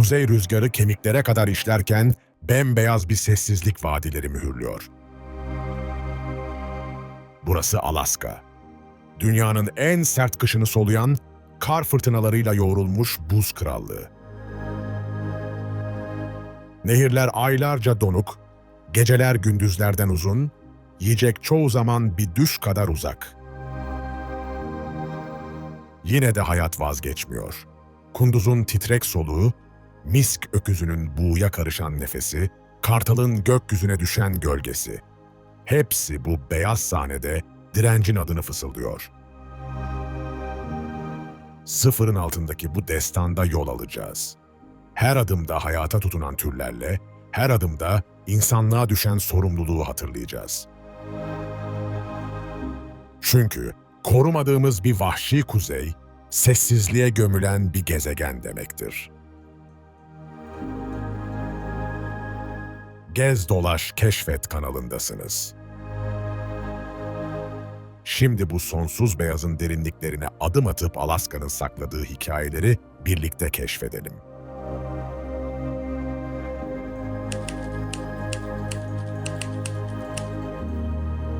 Kuzey rüzgarı kemiklere kadar işlerken bembeyaz bir sessizlik vadileri mühürlüyor. Burası Alaska. Dünyanın en sert kışını soluyan, kar fırtınalarıyla yoğrulmuş buz krallığı. Nehirler aylarca donuk, geceler gündüzlerden uzun, yiyecek çoğu zaman bir düş kadar uzak. Yine de hayat vazgeçmiyor. Kunduzun titrek soluğu, misk öküzünün buğuya karışan nefesi, kartalın gökyüzüne düşen gölgesi. Hepsi bu beyaz sahnede direncin adını fısıldıyor. Sıfırın altındaki bu destanda yol alacağız. Her adımda hayata tutunan türlerle, her adımda insanlığa düşen sorumluluğu hatırlayacağız. Çünkü korumadığımız bir vahşi kuzey, sessizliğe gömülen bir gezegen demektir. Gez dolaş keşfet kanalındasınız. Şimdi bu sonsuz beyazın derinliklerine adım atıp Alaska'nın sakladığı hikayeleri birlikte keşfedelim.